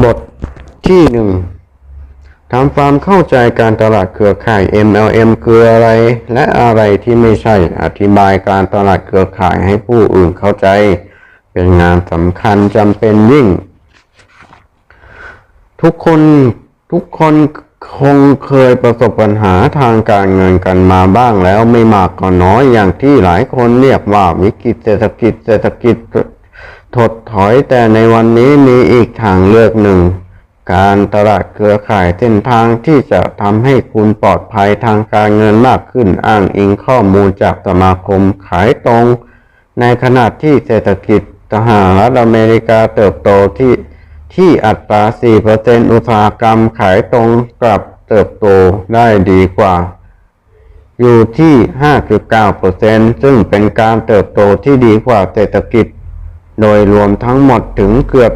บทที่หนึ่งทำความเข้าใจการตลาดเครือข่าย MLM คืออะไร และอะไรที่ไม่ใช่อธิบายการตลาดเครือข่ายให้ผู้อื่นเข้าใจ เป็นงานสำคัญจำเป็นยิ่ง ทุกคนทุกคนคงเคยประสบปัญหาทางการเงินกันมาบ้างแล้วไม่มากก็น้อยอย่างที่หลายคนเรียกว่าวิกฤตเศรษฐกิจเศรษฐกิจ ถดถอยแต่ในวันนี้มีอีกทางเลือกหนึ่ง การตลาดเครือข่ายเส้นทางที่จะทำให้คุณปลอดภัยทางการเงินมากขึ้นอ้างอิงข้อมูลจากสมาคมขายตรง ในขณะที่เศรษฐกิจสหรัฐอเมริกาเติบโตที่ที่อัตรา 4%อุตสาหกรรมขายตรงกลับเติบโตได้ดีกว่า อยู่ที่ 5.9%ซึ่งเป็นการเติบโตที่ดีกว่าเศรษฐกิจ โดยรวมทั้งหมดถึงเกือบ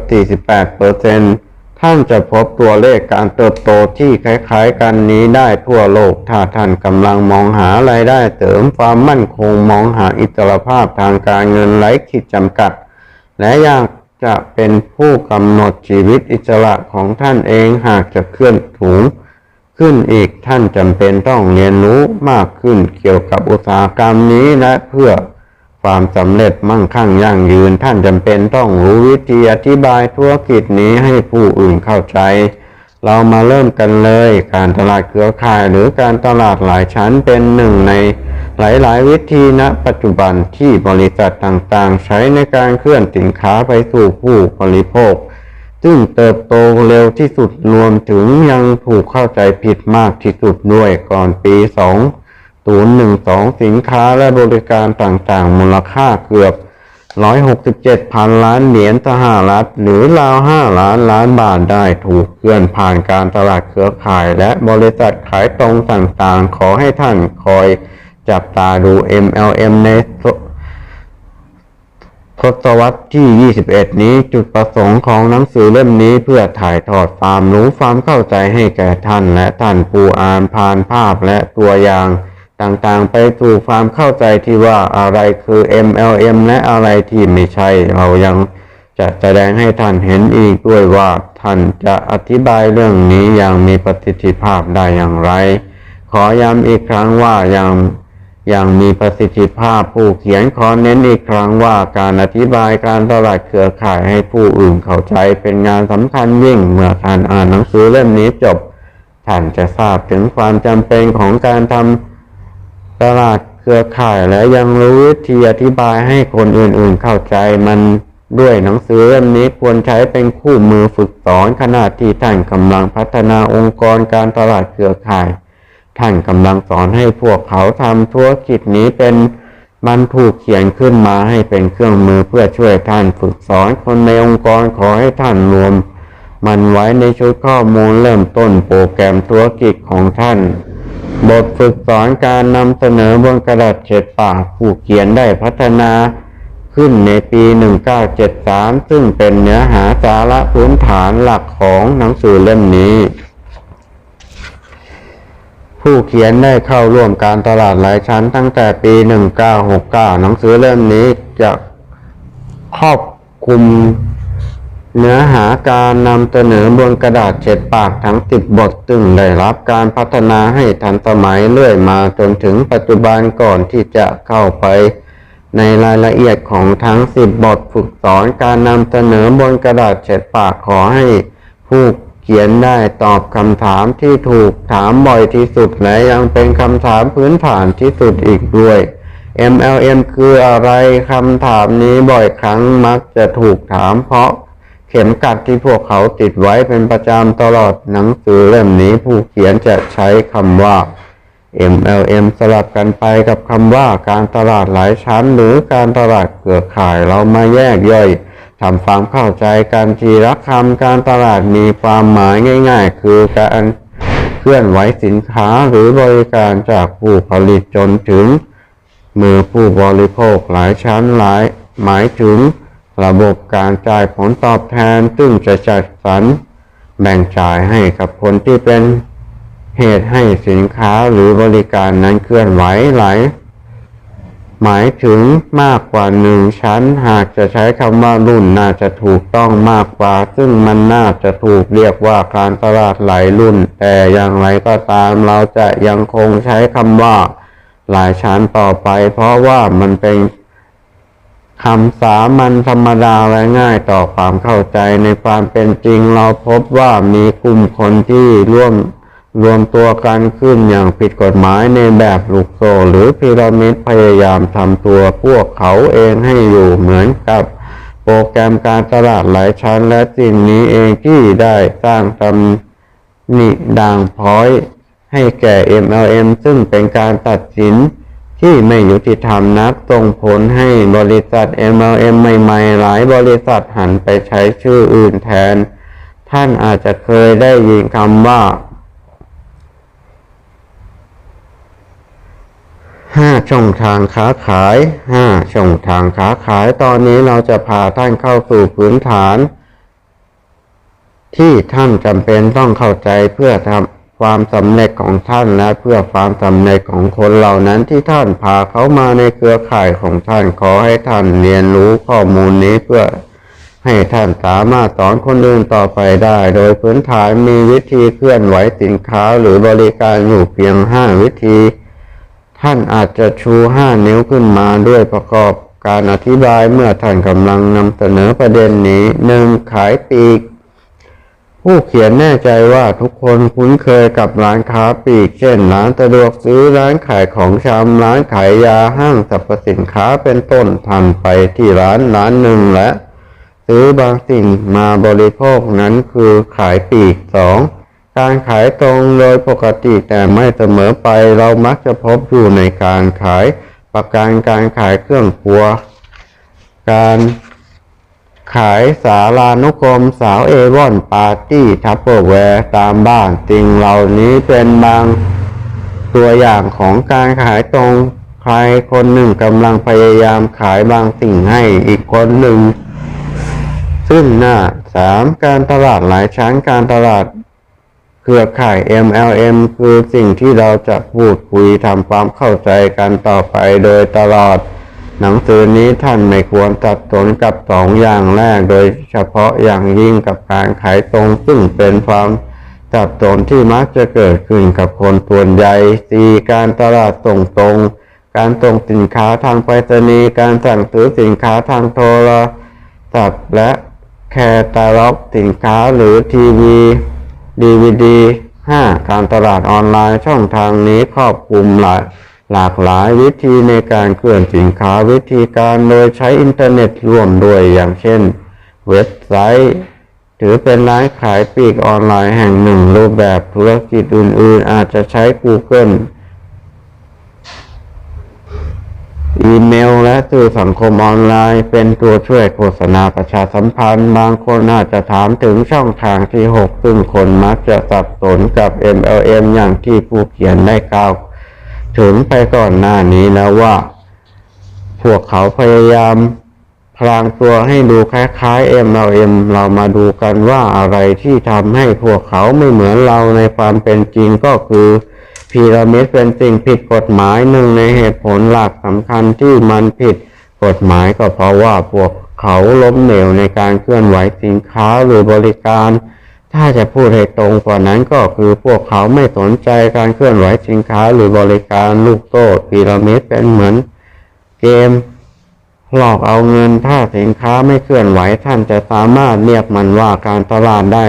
48%ท่านจะพบตัวเลขการเติบโตที่คล้ายๆ กันนี้ได้ทั่วโลก ถ้าท่านกำลังมองหารายได้เสริมความมั่นคงมองหาอิสรภาพทางการเงินไร้ขีดจำกัด และอยากจะเป็นผู้กำหนดชีวิตอิสระของท่านเองหากจะเคลื่อนถูงขึ้นอีกท่านจำเป็นต้องเรียนรู้มากขึ้นเกี่ยวกับอุตสาหกรรมนี้และเพื่อ ความสำเร็จมั่งคั่งยั่งยืน ท่านจำเป็นต้องรู้วิธีอธิบายธุรกิจนี้ให้ผู้อื่นเข้าใจ เรามาเริ่มกันเลย การตลาดเครือข่ายหรือการตลาดหลายชั้นเป็นหนึ่งในหลายๆ วิธีณปัจจุบันที่บริษัทต่างๆ ใช้ในการเคลื่อนสินค้าไปสู่ผู้บริโภค ซึ่งเติบโตเร็วที่สุดรวมถึงยังถูกเข้าใจผิดมากที่สุดด้วยก่อนปี 2012สินค้าและบริการต่างๆ มูลค่าเกือบ167พันล้านเหรียญสหรัฐหรือราว5ล้านล้านบาทได้ถูกเคลื่อนผ่านการตลาดเครือข่าย และบริษัทขายตรงต่างๆ ขอให้ท่านคอยจับตาดู MLM ในทศวรรษที่ 21 นี้จุดประสงค์ของหนังสือเล่มนี้เพื่อถ่ายทอดความรู้ความเข้าใจให้แก่ท่านและท่านผู้อ่านผ่านภาพและตัวอย่าง ต่างๆ ไปสู่ความเข้าใจที่ว่าอะไรคือ MLM และอะไรที่ไม่ใช่ เรายังจะแสดงให้ท่านเห็นอีกด้วยว่าท่านจะอธิบายเรื่องนี้อย่างมีประสิทธิภาพได้อย่างไร ขอย้ำอีกครั้งว่ายังอย่างมีประสิทธิภาพผู้เขียนขอเน้นอีกครั้งว่าการอธิบายการตลาดเครือข่ายให้ผู้อื่นเข้าใจเป็นงานสำคัญยิ่งเมื่อท่านอ่านหนังสือเล่มนี้จบ ท่านจะทราบถึงความจำเป็นของการทำ ตลาดเครือข่ายและยังรู้วิธีอธิบายให้คนอื่นๆเข้าใจมันด้วยหนังสือเล่มนี้ควรใช้เป็นคู่มือฝึกสอนขณะที่ท่านกำลังพัฒนาองค์กรการตลาดเครือข่าย ท่านกำลังสอนให้พวกเขาทำธุรกิจนี้เป็นมันถูกเขียนขึ้นมาให้เป็นเครื่องมือเพื่อช่วยท่านฝึกสอนคนในองค์กรขอให้ท่านรวม มันไว้ในชุดข้อมูลเริ่มต้นโปรแกรมธุรกิจของท่าน บทฝึกสอนการนำเสนอบนกระดาษเฉดปากผู้เขียนได้พัฒนาขึ้นในปี 1973 ซึ่งเป็นเนื้อหาสาระพื้นฐานหลักของหนังสือเล่มนี้ ผู้เขียนได้เข้าร่วมการตลาดหลายชั้นตั้งแต่ปี 1969 หนังสือเล่มนี้จะครอบคลุม เนื้อหาการนำเสนอบนกระดาษเช็ดปากทั้ง10บทซึ่งได้รับการพัฒนาให้ทันสมัยเรื่อยมาจนถึงปัจจุบันก่อนที่จะเข้าไป ในรายละเอียดของทั้ง10บทฝึกสอนการนำเสนอบนกระดาษเช็ดปากขอให้ผู้เขียนได้ตอบคำถามที่ถูกถามบ่อยที่สุดและยังเป็นคำถามพื้นฐานที่สุดอีกด้วย MLM คืออะไรคำถามนี้บ่อยครั้งมักจะถูกถามเพราะ เข็มกัดที่พวกเขาติดไว้เป็นประจำตลอดหนังสือเล่มนี้ผู้เขียนจะใช้คำว่า MLM สลับกันไปกับคำว่าการตลาดหลายชั้น หรือการตลาดเครือข่ายเรามาแยกย่อยทำความเข้าใจกันทีละคำการตลาดมีความหมายง่าย ๆ คือการเคลื่อนไหวสินค้าหรือบริการจากผู้ผลิตจนถึง มือผู้บริโภคหลายชั้นหลายหมายถึง ระบบการจ่ายผลตอบแทนซึ่งจะจัดสรรแบ่งจ่ายให้กับคนที่เป็นเหตุให้สินค้าหรือบริการนั้นเคลื่อนไหวหลายหมายถึงมากกว่าหนึ่งชั้น หากจะใช้คำว่ารุ่นน่าจะถูกต้องมากกว่า ซึ่งมันน่าจะถูกเรียกว่าการตลาดหลายรุ่น แต่อย่างไรก็ตามเราจะยังคงใช้คำว่าหลายชั้นต่อไป เพราะว่ามันเป็น คำสามัญธรรมดาและง่ายต่อความเข้าใจในความเป็นจริงเราพบว่ามีกลุ่มคนที่ร่วมรวมตัวกันขึ้นอย่างผิดกฎหมายในแบบลูกโซ่หรือพีระมิดพยายามทำตัวพวกเขาเองให้อยู่เหมือนกับโปรแกรมการตลาดหลายชั้นและสิ่งนี้เองที่ได้สร้างตำหนิด่างพ้อยให้แก่ MLM ซึ่งเป็นการตัดสิน ที่ไม่ยุติธรรมนักส่งผลให้บริษัท MLM ใหม่ๆ หลายบริษัทหันไปใช้ชื่ออื่นแทน ท่านอาจจะเคยได้ยินคำว่าห้าช่องทางค้าขายห้าช่องทางค้าขายตอนนี้เราจะพาท่านเข้าสู่พื้นฐาน ที่ท่านจำเป็นต้องเข้าใจเพื่อทำ ความสำเร็จของท่านและเพื่อความสำเร็จของคนเหล่านั้นที่ท่านพาเขามาในเครือข่ายของท่านขอให้ท่านเรียนรู้ข้อมูลนี้เพื่อให้ท่านสามารถสอนคนอื่นต่อไปได้ โดยพื้นฐานมีวิธีเคลื่อนไหวสินค้าหรือบริการอยู่เพียงห้าวิธี ท่านอาจจะชูห้านิ้วขึ้นมาด้วยประกอบการอธิบายเมื่อท่านกำลังนำเสนอประเด็นนี้หนึ่งขายปีก ผู้เขียนแน่ใจว่าทุกคนคุ้นเคยกับร้านค้าปลีก เช่น ร้านสะดวกซื้อร้านขายของชำร้านขายยาห้างสรรพสินค้าเป็นต้นท่านไปที่ร้านร้านหนึ่งและ ซื้อบางสิ่งมาบริโภคนั้นคือขายปลีกสองการขายตรงโดยปกติแต่ไม่เสมอไปเรามักจะพบอยู่ในการขายประกันการขายเครื่องครัว การ ขายสารานุกรมสาวเอวอนปาร์ตี้ทัพเปอร์แวร์ตามบ้านสิ่งเหล่านี้เป็นบางตัวอย่างของการขายตรงใครคนหนึ่งกำลังพยายามขายบางสิ่งให้อีกคนหนึ่ง ซึ่งหน้าสามการตลาดหลายชั้นการตลาดเครือข่าย MLM คือสิ่งที่เราจะพูดคุยทำความเข้าใจกันต่อไปโดยตลอด หนังสือนี้ท่านไม่ควรตัดสนกับสองอย่างแรก โดยเฉพาะอย่างยิ่งกับการขายตรงซึ่งเป็นความสับสนที่มักจะเกิดขึ้นกับคนส่วนใหญ่ 4. การตลาดส่งตรง การส่งสินค้าทางไปรษณีย์การสั่งซื้อสินค้าทางโทรศัพท์และแคตตาล็อกสินค้าหรือทีวี DVD 5. การตลาดออนไลน์ช่องทางนี้ครอบคลุมหลาย หลากหลายวิธีในการเคลื่อนสินค้าวิธีการโดยใช้อินเทอร์เน็ตร่วมด้วยอย่างเช่น เว็บไซต์ ถือเป็นร้านขายปลีกออนไลน์แห่งหนึ่ง รูปแบบธุรกิจอื่น ๆ อาจจะใช้ Google อีเมลและสื่อสังคมออนไลน์ เป็นตัวช่วยโฆษณาประชาสัมพันธ์ บางคนอาจจะถามถึงช่องทางที่ 6 ซึ่งคนมักจะสับสนกับ MLM อย่างที่ผู้เขียนได้กล่าว ถึงไปก่อนหน้านี้แล้วว่า พวกเขาพยายามพลางตัวให้ดูคล้ายๆ MLM เรามาดูกันว่าอะไรที่ทำให้พวกเขาไม่เหมือนเราในความเป็นจริงก็คือพีระมิดเป็นสิ่งผิดกฎหมายหนึ่งในเหตุผลหลักสำคัญที่มันผิดกฎหมายก็เพราะว่าพวกเขาล้มเหลวในการเคลื่อนไหวสินค้าหรือบริการ ถ้าจะพูดให้ตรงกว่านั้นก็คือพวกเขาไม่สนใจการเคลื่อนไหวสินค้าหรือบริการลูกโซ่พีระมิดเป็นเหมือนเกมหลอกเอาเงินถ้าสินค้าไม่เคลื่อนไหวท่านจะสามารถเรียกมันว่าการตลาดได้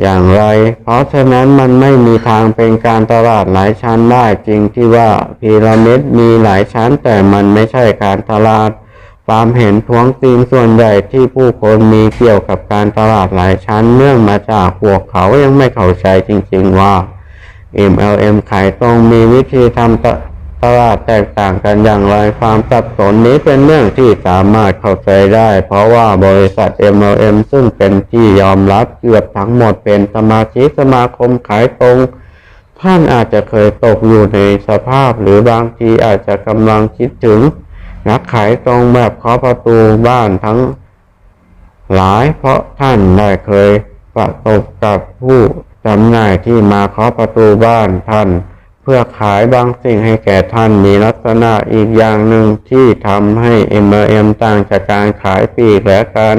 อย่างไร เพราะฉะนั้นมันไม่มีทางเป็นการตลาดหลายชั้นได้จริงที่ว่าพีระมิดมีหลายชั้นแต่มันไม่ใช่การตลาด ความเห็นท้วงติงส่วนใหญ่ที่ผู้คนมีเกี่ยวกับการตลาดหลายชั้นเนื่องมาจากพวกเขายังไม่เข้าใจจริงๆว่า MLM ขายตรงมีวิธีทำตตลาดแตกต่างกันอย่างไรความสับสนนี้เป็นเรื่องที่สามารถเข้าใจได้ เพราะว่าบริษัท MLM ซึ่งเป็นที่ยอมรับเกือบทั้งหมดเป็นสมาชิกสมาคมขายตรง ท่านอาจจะเคยตกอยู่ในสภาพหรือบางทีอาจจะกำลังคิดถึง นักขายตรงแบบเคาะประตูบ้านทั้งหลายเพราะท่านได้เคยประสบกับผู้จำหน่ายที่มาเคาะประตูบ้านท่าน เพื่อขายบางสิ่งให้แก่ท่านมีลักษณะอีกอย่างหนึ่งที่ทำให้ MLM ต่างจากการขายปีกและการ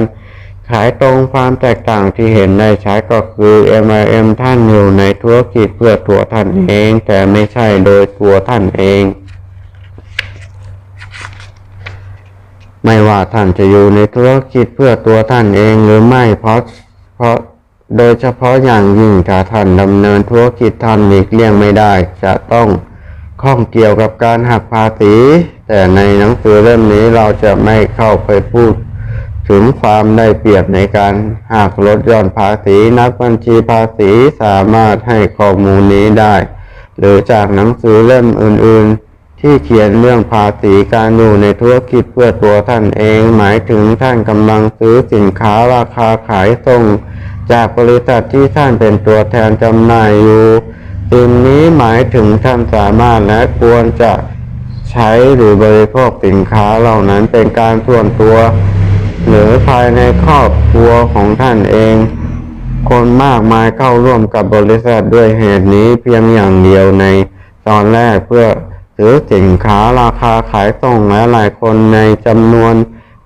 ขายตรงความแตกต่างที่เห็นได้ชัดก็คือ MLM ท่านอยู่ในธุรกิจเพื่อตัวท่านเอง แต่ไม่ใช่โดยตัวท่านเอง ไม่ว่าท่านจะอยู่ในธุรกิจเพื่อตัวท่านเองหรือไม่เพราะเพราะโดยเฉพาะอย่างยิ่งถ้าท่านดำเนินธุรกิจท่านหลีกเลี่ยงไม่ได้ จะต้องข้องเกี่ยวกับการหักภาษี แต่ในหนังสือเล่มนี้เราจะไม่เข้าไปพูด ถึงความได้เปรียบในการหักลดหย่อนภาษีนักบัญชีภาษีสามารถให้ข้อมูลนี้ได้ หรือจากหนังสือเล่มอื่นๆ ที่เขียนเรื่องภาษีการอยู่ในธุรกิจเพื่อตัวท่านเอง หมายถึงท่านกำลังซื้อสินค้าราคาขายส่ง จากบริษัทที่ท่านเป็นตัวแทนจำหน่ายอยู่สิ่งนี้หมายถึงท่านสามารถและควรจะใช้หรือบริโภคสินค้าเหล่านั้นเป็นการส่วนตัว หรือภายในครอบครัวของท่านเอง คนมากมายเข้าร่วมกับบริษัทด้วยเหตุนี้เพียงอย่างเดียวในตอนแรกเพื่อ ซื้อสินค้าราคาขายส่งและหลายคนในจำนวน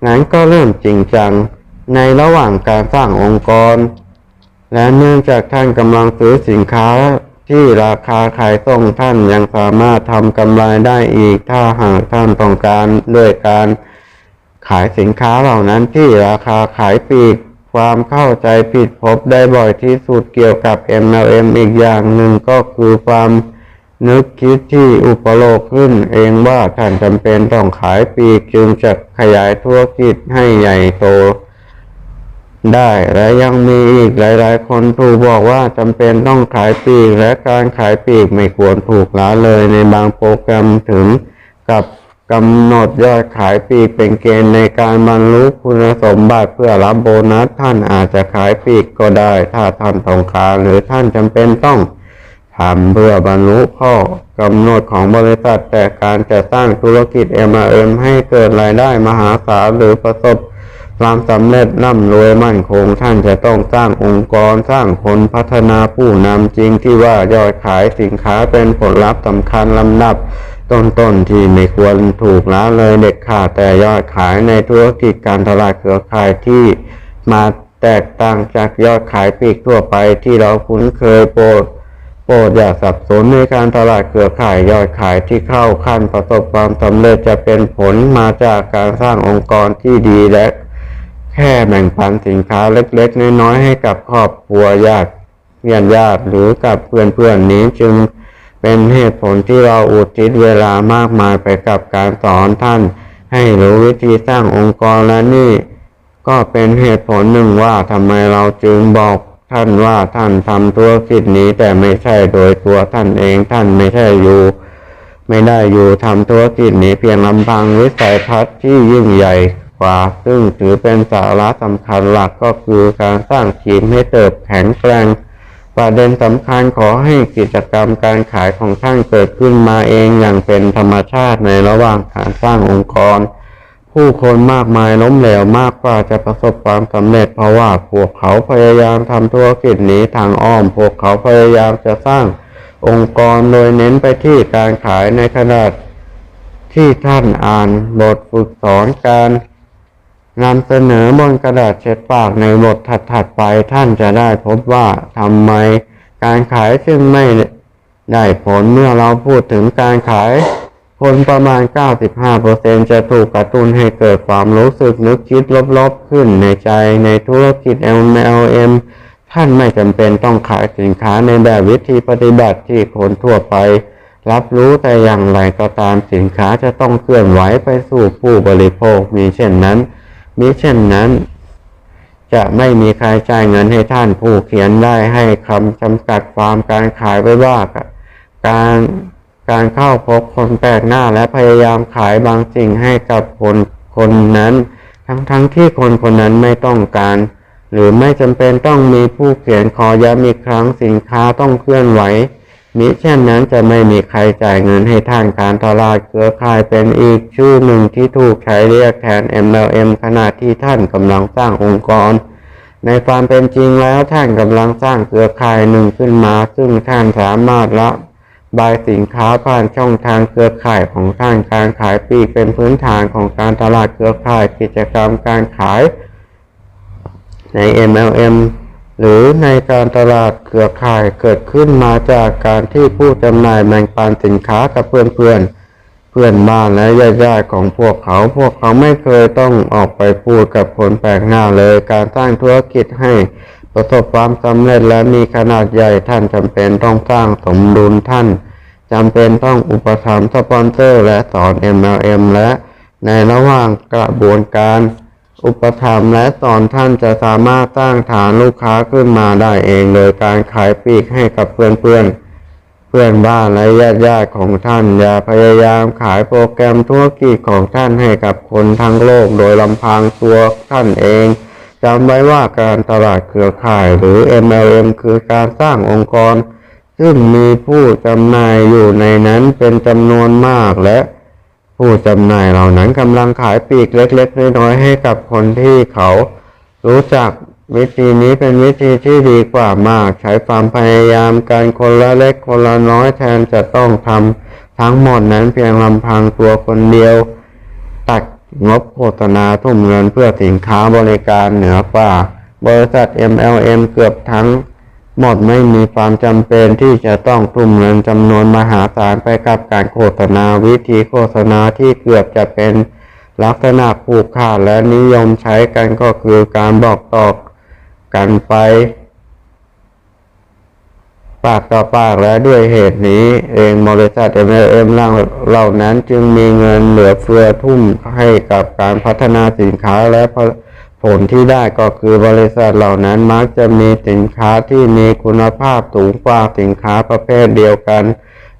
นั้นก็เริ่มจริงจัง ในระหว่างการสร้างองค์กร และเนื่องจากท่านกำลังซื้อสินค้าที่ราคาขายส่งท่านยังสามารถทำกำไรได้อีก ถ้าหากท่านต้องการด้วยการขายสินค้าเหล่านั้นที่ราคาขายปลีกความเข้าใจผิดพบได้บ่อยที่สุดเกี่ยวกับ MLM อีกอย่างหนึ่งก็คือความ นึกคิดที่อุปโลกขึ้นเองว่าท่านจำเป็นต้องขายปีกจึงจะขยายธุรกิจให้ใหญ่โตได้และยังมีอีกหลาย ๆ คนถูกบอกว่าจำเป็นต้องขายปีก และการขายปีกไม่ควรถูกละเลยในบางโปรแกรมถึงกับกำหนดยอดขายปีกเป็นเกณฑ์ในการบรรลุคุณสมบัติเพื่อรับโบนัสท่านอาจจะขายปีกก็ได้ ถ้าท่านต้องการหรือท่านจำเป็นต้อง ทำเพื่อบรรลุข้อกำหนดของบริษัท แต่การจะสร้างธุรกิจ MLM ให้เกิดรายได้มหาศาลหรือประสบความสำเร็จร่ำรวยมั่นคงท่านจะต้องสร้างองค์กรสร้างคนพัฒนาผู้นำจริงที่ว่ายอดขายสินค้าเป็นผลลัพธ์สำคัญลำดับ ต้นๆที่ไม่ควรถูกละเลยเด็ดขาดแต่ยอดขายในธุรกิจการตลาดเครือข่ายที่มาแตกต่างจากยอดขายปลีกทั่วไปที่เราคุ้นเคยโปรด โปรดอย่าสับสนในการตลาดเครือข่ายยอดขายที่เข้าขั้นประสบความสำเร็จจะเป็นผลมาจากการสร้างองค์กรที่ดีและแค่แบ่งปันสินค้าเล็กๆ น้อยๆ ให้กับครอบครัวญาติญาติญาติหรือกับเพื่อนๆนี้จึงเป็นเหตุผลที่เราอุทิศเวลามากมายไปกับการสอนท่าน ให้รู้วิธีสร้างองค์กรและนี่ ก็เป็นเหตุผลหนึ่งว่าทำไมเราจึงบอก ท่านว่าท่านทำธุรกิจนี้แต่ไม่ใช่โดยตัวท่านเองท่านไม่ใช่อยู่ ไม่ได้อยู่ทำธุรกิจนี้เพียงลำพังวิสัยทัศน์ที่ยิ่งใหญ่กว่า ซึ่งถือเป็นสาระสำคัญหลักก็คือการสร้างทีมให้เติบแข็งแกร่งประเด็นสำคัญขอให้กิจกรรมการขายของท่านเกิดขึ้นมาเองอย่างเป็นธรรมชาติในระหว่างการสร้างองค์กร ผู้คนมากมายล้มเหลวมากกว่าจะประสบความสำเร็จเพราะว่าพวกเขาพยายามทำธุรกิจนี้ทางอ้อม พวกเขาพยายามจะสร้างองค์กรโดยเน้นไปที่การขายในขนาดที่ท่านอ่านบทฝึกสอนการนำเสนอบนกระดาษเช็ดปากในบทถัดๆไปท่านจะได้พบว่าทำไมการขายจึงไม่ได้ผลเมื่อเราพูดถึงการขาย คนประมาณ 95%จะถูกกระตุ้นให้เกิดความรู้สึกนึกคิดลบๆขึ้นในใจในธุรกิจ MLM ท่านไม่จำเป็นต้องขายสินค้าในแบบวิธีปฏิบัติที่คนทั่วไป รับรู้แต่อย่างไรก็ตามสินค้าจะต้องเคลื่อนไหวไปสู่ผู้บริโภคมีเช่นนั้นมิเช่นนั้น จะไม่มีใครจ่ายเงินให้ท่านผู้เขียนได้ให้คำจำกัดความการขายไว้ว่าการ การเข้าพบคนแปลกหน้าและพยายามขายบางสิ่งให้กับคนคนนั้น ทั้งๆทที่คนคนนั้นไม่ต้องการ หรือไม่จำเป็นต้องมีผู้เขียนขอย้ำอีกครั้งสินค้าต้องเคลื่อนไหวมิเช่นนั้นจะไม่มีใครจ่ายเงินให้ท่านการตลาดเครือข่ายเป็นอีกชื่อหนึ่งที่ถูกใช้เรียกแทน MLM ขณะที่ท่านกำลังสร้างองค์กร ในความเป็นจริงแล้วท่านกำลังสร้างเครือข่ายหนึ่งขึ้นมา ซึ่งท่านสามารถละ บายสินค้าผ่านช่องทางเครือข่ายของท่านการขายปลีกเป็นพื้นฐานของการตลาดเครือข่ายกิจกรรมการขายใน MLM หรือในการตลาดเครือข่ายเกิดขึ้นมาจากการที่ผู้จำหน่ายแบ่งปันสินค้ากับเพื่อนๆเพื่อนบ้านและญาติๆของพวกเขา พวกเขาไม่เคยต้องออกไปพูดกับคนแปลกหน้าเลย การสร้างธุรกิจให้ ประสบความสำเร็จและมีขนาดใหญ่ท่านจำเป็นต้องสร้างสมดุลท่านจำเป็นต้องอุปถัมภ์สปอนเซอร์ และสอน MLM และในระหว่างกระบวนการ อุปถัมภ์และสอนท่านจะสามารถสร้างฐานลูกค้าขึ้นมาได้เอง โดยการขายปลีกให้กับเพื่อนๆเพื่อนบ้านและญาติญาติของท่าน อย่าพยายามขายโปรแกรมธุรกิจของท่านให้กับคนทั้งโลก โดยลำพังตัวท่านเองำไว้ว่าการตลาดเครือข่ายหรือ MLM คือการสร้างองค์กร ซึ่งมีผู้จำหน่ายอยู่ในนั้นเป็นจำนวนมากและผู้จำหน่ายเหล่านั้นกำลังขายปีกเล็กๆน้อยๆให้กับคนที่เขา รู้จักวิธีนี้เป็นวิธีที่ดีกว่ามาก ใช้ความพยายามการคนละเล็กคนละน้อยแทนจะต้องทำทั้งหมดนั้นเพียงลำพังตัวคนเดียว ตัด งบโฆษณาทุ่มเงินเพื่อสินค้าบริการเหนือกว่า บริษัท MLM เกือบทั้งหมดไม่มีความจำเป็นที่จะต้องทุ่มเงินจำนวนมหาศาลไปกับการโฆษณาวิธีโฆษณาที่เกือบจะเป็นลักษณะผูกขาดและนิยมใช้กันก็คือการบอกต่อกันไปปากต่อปากและด้วยเหตุนี้ เองบริษัท MLM เหล่านั้นจึงมีเงินเหลือเฟือทุ่มให้กับการพัฒนาสินค้าและผลที่ได้ก็คือบริษัทเหล่านั้นมักจะมีสินค้าที่มีคุณภาพสูงกว่าสินค้าประเภทเดียวกัน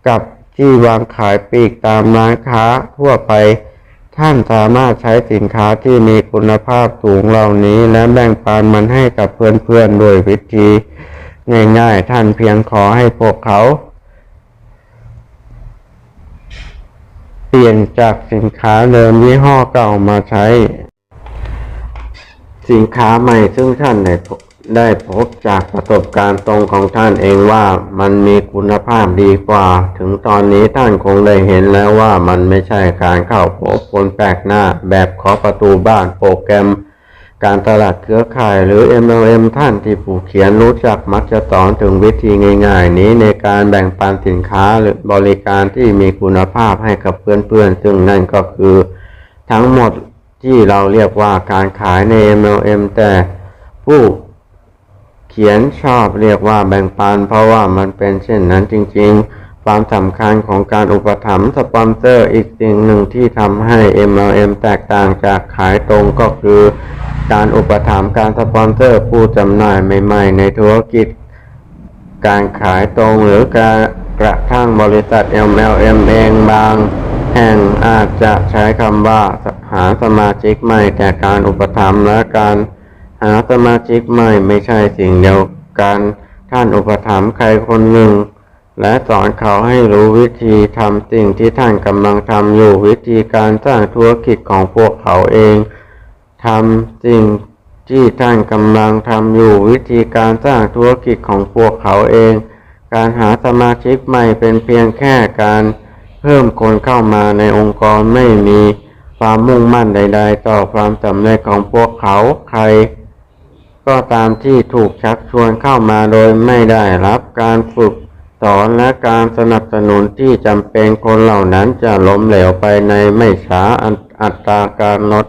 กับที่วางขายปลีกตามร้านค้าทั่วไป ท่านสามารถใช้สินค้าที่มีคุณภาพสูงเหล่านี้ และแบ่งปันมันให้กับเพื่อนๆโดยวิธี ง่ายๆ ท่านเพียงขอให้พวกเขา เปลี่ยนจากสินค้าเดิมยี่ห้อเก่ามาใช้ สินค้าใหม่ซึ่งท่านได้พบได้พบจากประสบการณ์ตรงของท่านเองว่ามันมีคุณภาพดีกว่า ถึงตอนนี้ท่านคงได้เห็นแล้วว่ามันไม่ใช่การเข้าพบคนแปลกหน้าแบบเคาะประตูบ้านโปรแกรม การตลาดเครือข่ายหรือ MLM ท่านที่ผู้เขียนรู้จักมักจะสอนถึงวิธีง่าย ๆ นี้ในการแบ่งปันสินค้าหรือบริการที่มีคุณภาพให้กับเพื่อนๆ ซึ่งนั่นก็คือทั้งหมดที่เราเรียกว่าการขายใน MLM แต่ผู้เขียนชอบเรียกว่าแบ่งปันเพราะว่ามันเป็นเช่นนั้นจริงๆ ความสำคัญของการอุปถัมภ์สปอนเซอร์อีกสิ่งหนึ่งที่ทำให้ MLM แตกต่างจากขายตรงก็คือ การอุปถัมภ์การสปอนเซอร์ผู้จำหน่ายใหม่ ๆ ในธุรกิจ การขายตรงหรือการกระทั่งบริษัท MLM เองบาง แห่งอาจจะใช้คำว่าหาสมาชิกใหม่ แต่การอุปถัมภ์และการหาสมาชิกใหม่ไม่ใช่สิ่งเดียวกันท่านอุปถัมภ์ใครคนหนึ่ง และสอนเขาให้รู้วิธีทำสิ่งที่ท่านกำลังทำอยู่วิธีการสร้างธุรกิจของพวกเขาเอง ทำสิ่งที่ท่านกำลังทำอยู่วิธีการสร้างธุรกิจของพวกเขาเอง การหาสมาชิกใหม่เป็นเพียงแค่การเพิ่มคนเข้ามาในองค์กรไม่มีความมุ่งมั่นใด ๆ ต่อความสำเร็จของพวกเขาใคร ก็ตามที่ถูกชักชวนเข้ามาโดยไม่ได้รับการฝึกสอนและการสนับสนุนที่จำเป็นคนเหล่านั้นจะล้มเหลวไปในไม่ช้าอันอัตราการลด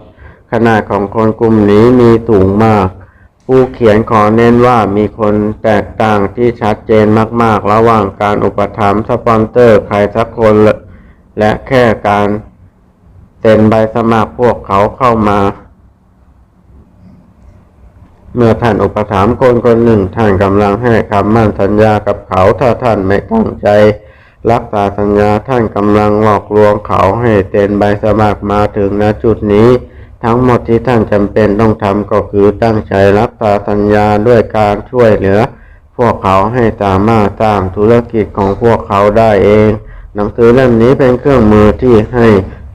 ขนาดของคนกลุ่มนี้มีสูงมาก ผู้เขียนขอเน้นว่ามีคนแตกต่างที่ชัดเจนมากๆ ระหว่างการอุปถัมภ์สปอนเซอร์ใครสักคน และแค่การเซ็นใบสมัครพวกเขาเข้ามา เมื่อท่านอุปถัมภ์คนคนหนึ่งท่านกำลังให้คำมั่นสัญญากับเขาถ้าท่านไม่ตั้งใจรักษาสัญญาท่านกำลังหลอกลวงเขาให้เซ็นใบสมัครมาถึงณจุดนี้ ทั้งหมดที่ท่านจำเป็นต้องทำก็คือตั้งใจรักษาสัญญาด้วยการช่วยเหลือ พวกเขาให้สามารถสร้างธุรกิจของพวกเขาได้เอง หนังสือเล่มนี้เป็นเครื่องมือที่ให้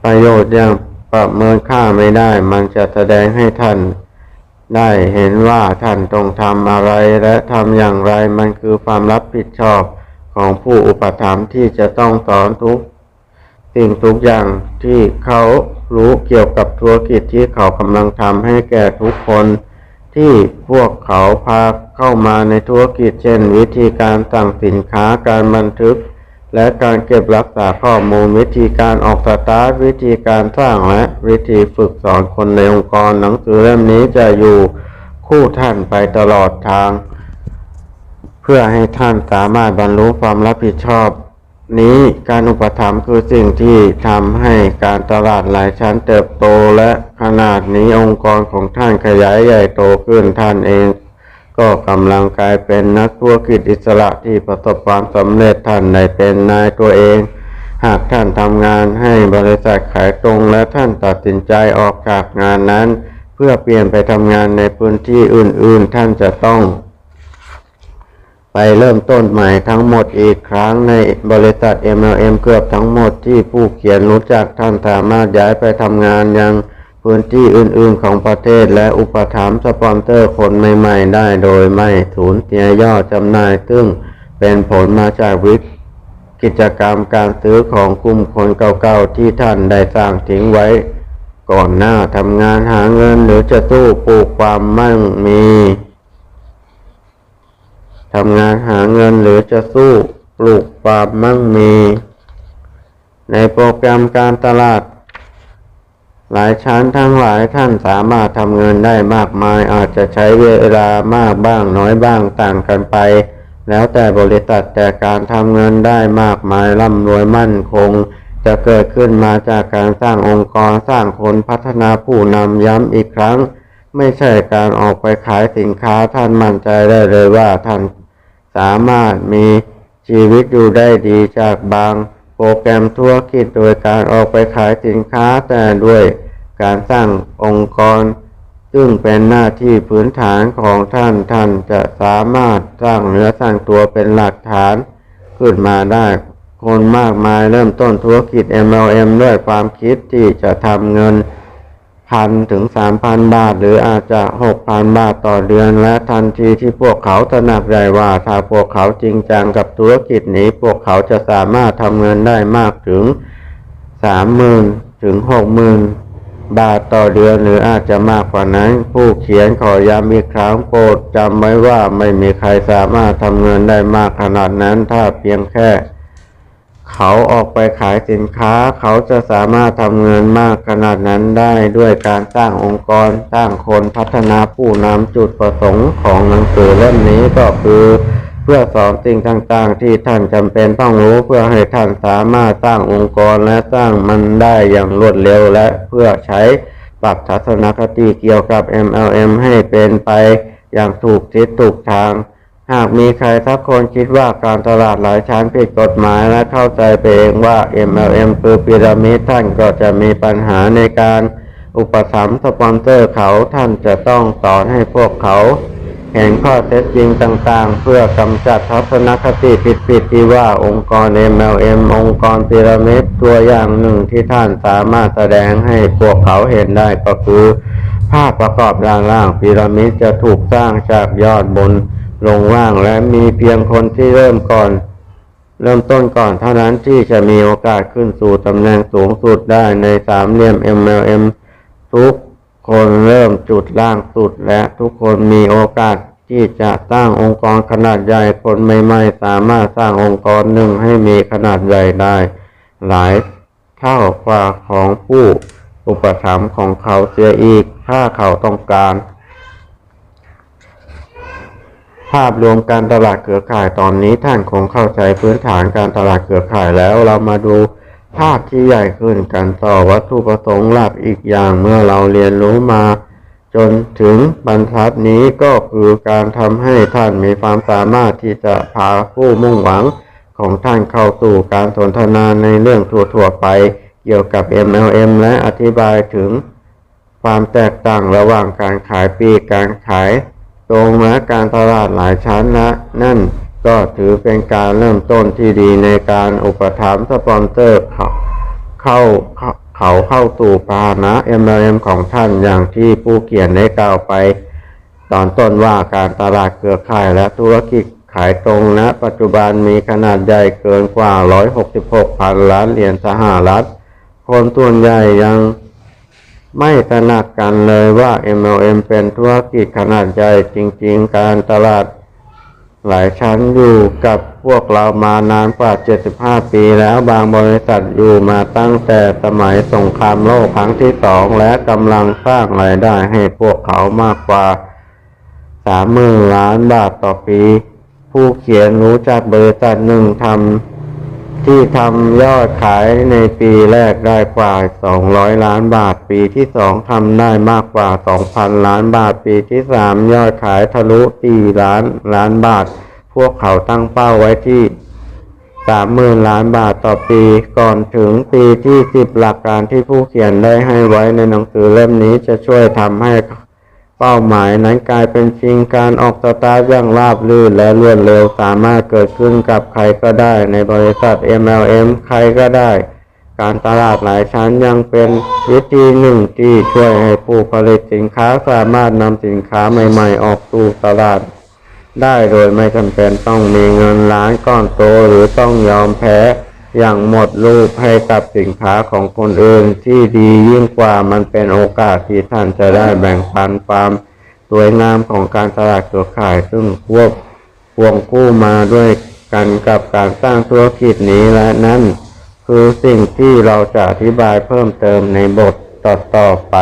ประโยชน์อย่างประเมินค่าไม่ได้ มันจะแสดงให้ท่านได้เห็นว่าท่านต้องทำอะไรและทำอย่างไรมันคือความรับผิดชอบของผู้อุปถัมภ์ที่จะต้องสอนทุกสิ่งทุกอย่างที่เขา รู้เกี่ยวกับธุรกิจที่เขากำลังทำให้แก่ทุกคนที่พวกเขาพาเข้ามาในธุรกิจเช่น วิธีการสั่งสินค้าการบันทึก และการเก็บรักษาข้อมูลวิธีการออกสตาร์ทวิธีการสร้างและวิธีฝึกสอนคนในองค์กรหนังสือเล่มนี้จะอยู่คู่ท่านไปตลอดทาง เพื่อให้ท่านสามารถบรรลุความรับผิดชอบ นี้การอุปถัมภ์คือสิ่งที่ทำให้การตลาดหลายชั้นเติบโตและขนาดนี้องค์กรของท่านขยายใหญ่โตขึ้นท่านเอง ก็กำลังกลายเป็นนักธุรกิจอิสระที่ประสบความสำเร็จท่านได้เป็นนายตัวเอง หากท่านทำงานให้บริษัทขายตรงและท่านตัดสินใจออกจากงานนั้น เพื่อเปลี่ยนไปทำงานในพื้นที่อื่น ๆ ท่านจะต้อง ไปเริ่มต้นใหม่ทั้งหมดอีกครั้งในบริษัท MLM เกือบทั้งหมดที่ผู้เขียนรู้จักท่านสามารถย้ายไปทำงานยังพื้นที่อื่นๆของประเทศและอุปถัมภ์สปอนเซอร์คนใหม่ๆ ได้โดยไม่สูญเสียยอดจำหน่าย ซึ่งเป็นผลมาจากวิกิจกรรมการซื้อของกลุ่มคนเก่าๆที่ท่านได้สร้างทิ้งไว้ ก่อนหน้าทำงานหาเงินหรือจะตู้ปลูกความมั่งมี ทำงานหาเงินหรือจะสู้ปลูกความมั่งมี ในโปรแกรมการตลาด หลายชั้นทั้งหลายท่านสามารถทำเงินได้มากมาย อาจจะใช้เวลามากบ้างน้อยบ้างต่างกันไป แล้วแต่บริษัทแต่การทำเงินได้มากมายร่ำรวยมั่นคง จะเกิดขึ้นมาจากการสร้างองค์กรสร้างคนพัฒนาผู้นำย้ำอีกครั้ง ไม่ใช่การออกไปขายสินค้าท่านมั่นใจได้เลยว่าท่าน สามารถมีชีวิตอยู่ได้ดีจากบาง โปรแกรมธุรกิจโดยการออกไปขายสินค้าแต่ด้วยการสร้างองค์กร ซึ่งเป็นหน้าที่พื้นฐานของท่านท่านจะสามารถสร้างเนื้อสร้างตัวเป็นหลักฐานขึ้นมาได้ คนมากมายเริ่มต้นธุรกิจ MLM ด้วยความคิดที่จะทำเงิน พันถึงสามพันบาท หรืออาจจะหกพันบาทต่อเดือน และทันทีที่พวกเขาตระหนักได้ว่าถ้าพวกเขาจริงจังกับธุรกิจนี้ พวกเขาจะสามารถทำเงินได้มากถึงสามหมื่นถึงหกหมื่นบาทต่อเดือนหรืออาจจะมากกว่านั้น ผู้เขียนขอย้ำอีกครั้งโปรดจำไว้ว่าไม่มีใครสามารถทำเงินได้มากขนาดนั้นถ้าเพียงแค่ เขาออกไปขายสินค้า เขาจะสามารถทำเงินมากขนาดนั้นได้ด้วยการสร้างองค์กรสร้างคนพัฒนาผู้นำจุดประสงค์ของหนังสือเล่มนี้ก็คือเพื่อสอนสิ่งต่างๆ ที่ท่านจำเป็นต้องรู้เพื่อให้ท่านสามารถสร้างองค์กรและสร้างมันได้อย่างรวดเร็วและเพื่อใช้ปรับทัศนคติเกี่ยวกับ MLM ให้เป็นไปอย่างถูกทิศถูกทาง หากมีใครสักคนคิดว่าการตลาดหลายชั้นผิดกฎหมายและเข้าใจไปเองว่า MLM คือพีระมิดท่านก็จะมีปัญหาในการอุปถัมสปอนเซอร์เขาท่านจะต้องสอนให้พวกเขา เห็นข้อเท็จจริงต่างๆ เพื่อกำจัดทัศนคติผิดๆที่ว่าองค์กร MLM องค์กรพีระมิดตัวอย่างหนึ่งที่ท่านสามารถแสดงให้พวกเขาเห็นได้ก็คือ ภาพประกอบด้านล่างพีระมิดจะถูกสร้างจากยอดบน ลงล่างและมีเพียงคนที่เริ่มก่อน เริ่มต้นก่อนเท่านั้นที่จะมีโอกาสขึ้นสู่ตำแหน่งสูงสุดได้ในสามเหลี่ยม MLM ทุกคนเริ่มจุดล่างสุดและทุกคนมีโอกาสที่จะสร้างองค์กรขนาดใหญ่คนใหม่ๆสามารถสร้างองค์กรหนึ่งให้มีขนาดใหญ่ได้ หลายเท่ากว่าของผู้อุปถัมภ์ของเขาเสียอีกถ้าเขาต้องการ ภาพรวมการตลาดเครือข่ายตอนนี้ท่านคงเข้าใจพื้นฐานการตลาดเครือข่ายแล้วเรามาดูภาพที่ใหญ่ขึ้นกันต่อวัตถุประสงค์หลักอีกอย่างเมื่อเราเรียนรู้มา จนถึงบรรทัดนี้ก็คือการทำให้ท่านมีความสามารถที่จะพาผู้มุ่งหวังของท่านเข้าสู่การสนทนาในเรื่องทั่วๆไปเกี่ยวกับ MLM และอธิบายถึงความแตกต่างระหว่างการขายปีกการขาย ตรงและการตลาดหลายชั้นนะนั่นก็ถือเป็นการเริ่มต้นที่ดีในการอุปถัมภ์สปอนเซอร์เขาเข้าเขาเข้าสู่พานะ MLM ของท่านอย่างที่ผู้เขียนได้กล่าวไป ตอนต้นว่าการตลาดเครือข่ายและธุรกิจขายตรงณปัจจุบันมีขนาดใหญ่เกินกว่า 166 พันล้านเหรียญสหรัฐ คนส่วนใหญ่ยัง ไม่ตระหนักกันเลยว่า MLM เป็นธุรกิจขนาดใหญ่จริง ๆ การตลาดหลายชั้นอยู่กับพวกเรามานานกว่า 75 ปีแล้วบางบริษัทอยู่มาตั้งแต่สมัยสงครามโลกครั้งที่สองและกำลังสร้างรายได้ให้พวกเขามากกว่าสามหมื่นล้านบาทต่อปี ผู้เขียนรู้จักบริษัทหนึ่งทำ ที่ทำยอดขายในปีแรกได้กว่า 200 ล้านบาท ปีที่สองทำได้มากกว่า 2,000 ล้านบาท ปีที่สามยอดขายทะลุ4ล้านล้านบาท พวกเขาตั้งเป้าไว้ที่สามหมื่นล้านบาทต่อปีก่อนถึงปีที่สิบหลักการที่ผู้เขียนได้ให้ไว้ในหนังสือเล่มนี้จะช่วยทำให้ เป้าหมายนั้นกลายเป็นจริงการออกสตาร์ทอย่างราบรื่นและรวดเร็วสามารถเกิดขึ้นกับใครก็ได้ในบริษัท MLM ใครก็ได้ การตลาดหลายชั้นยังเป็นวิธีหนึ่งที่ช่วยให้ผู้ผลิตสินค้าสามารถนำสินค้าใหม่ๆ ออกสู่ตลาด ได้โดยไม่จำเป็นต้องมีเงินล้านก้อนโตหรือต้องยอมแพ้ อย่างหมดรูปให้กับสินค้าของคนอื่นที่ดียิ่งกว่ามันเป็นโอกาสที่ท่านจะได้แบ่งปันความสวยงามของการตลาดเครือข่ายซึ่งควบควงคู่มาด้วยกันกับการสร้างธุรกิจนี้และนั่นคือสิ่งที่เราจะอธิบายเพิ่มเติมในบทต่อๆไป